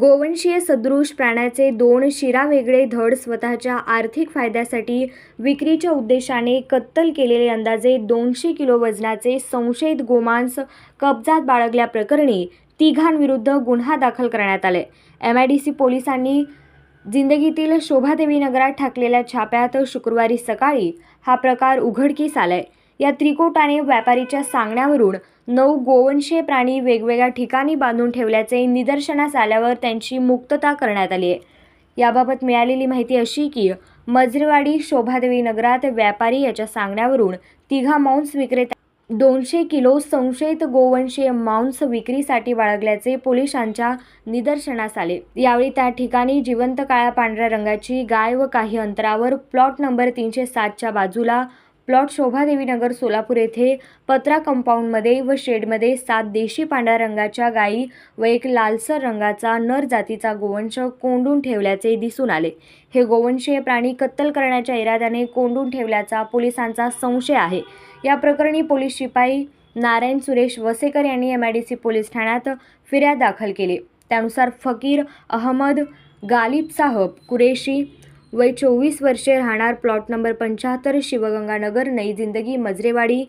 गोवंशीय सदृश प्राण्याचे दोन शिरावेगळे धड स्वतःच्या आर्थिक फायद्यासाठी विक्रीच्या उद्देशाने कत्तल केलेले अंदाजे दोनशे किलो वजनाचे संशयित गोमांस कब्जात बाळगल्याप्रकरणी तिघांविरुद्ध गुन्हा दाखल करण्यात आले. एम आय डी सी पोलिसांनी जिंदगीतील शोभादेवी नगरात ठाकलेल्या छाप्यात शुक्रवारी सकाळी हा प्रकार उघडकीस आलाय. या त्रिकोटाने व्यापारीच्या सांगण्यावरून नऊ गोवंशीय प्राणी वेगवेगळ्या ठिकाणी बांधून ठेवल्याचे निदर्शनास आल्यावर त्यांची मुक्तता करण्यात आली आहे. याबाबत मिळालेली माहिती अशी की मजरेवाडी शोभादेवी नगरात व्यापारी याच्या सांगण्यावरून तिघा मांस विक्रेता दोनशे किलो संशयित गोवंशीय मांस विक्रीसाठी बाळगल्याचे पोलिसांच्या निदर्शनास आले. यावेळी त्या ठिकाणी जिवंत काळ्या पांढऱ्या रंगाची गाय व काही अंतरावर प्लॉट नंबर तीनशे सातच्या बाजूला प्लॉट शोभादेवी नगर सोलापूर येथे पत्रा कंपाऊंडमध्ये व शेडमध्ये सात देशी पांढऱ्या रंगाच्या गायी व एक लालसर रंगाचा नर जातीचा गोवंश कोंडून ठेवल्याचे दिसून आले. हे गोवंशीय प्राणी कत्तल करण्याच्या इराद्याने कोंडून ठेवल्याचा पोलिसांचा संशय आहे. या प्रकरणी पोलीस शिपाई नारायण सुरेश वसेकर यांनी M I D C police ठाण्यात फिर्याद दाखल केली. त्यानुसार फकीर अहमद गालिब साहब कुरेशी वय चोवीस वर्षे राहणार प्लॉट नंबर पंच्याहत्तर शिवगंगानगर नई जिंदगी मजरेवाडी.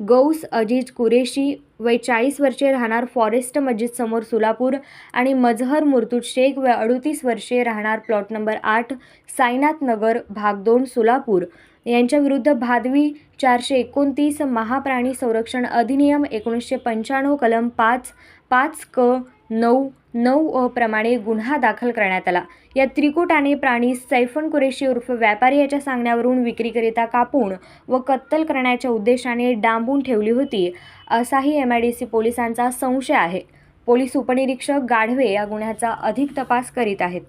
गौस अजीज कुरेशी वय चाळीस वर्षे राहणार फॉरेस्ट मस्जिद समोर सोलापूर आणि मजहर मुर्तुद शेख वय अडुतीस वर्षे राहणार प्लॉट नंबर आठ साईनाथ नगर भाग दोन सोलापूर. यांच्याविरुद्ध भादवी चारशे एकोणतीस महाप्राणी संरक्षण अधिनियम एकोणीसशे पंच्याण्णव कलम पाच पाच क नऊ नऊ अ प्रमाणे गुन्हा दाखल करण्यात आला. या त्रिकुटाने प्राणी सैफन कुरेशी उर्फ व्यापारी याच्या सांगण्यावरून विक्रीकरिता कापून व कत्तल करण्याच्या उद्देशाने डांबून ठेवली होती. असाही एम आय डी सी पोलिसांचा संशय आहे. पोलीस उपनिरीक्षक गाढवे या गुन्ह्याचा अधिक तपास करीत आहेत.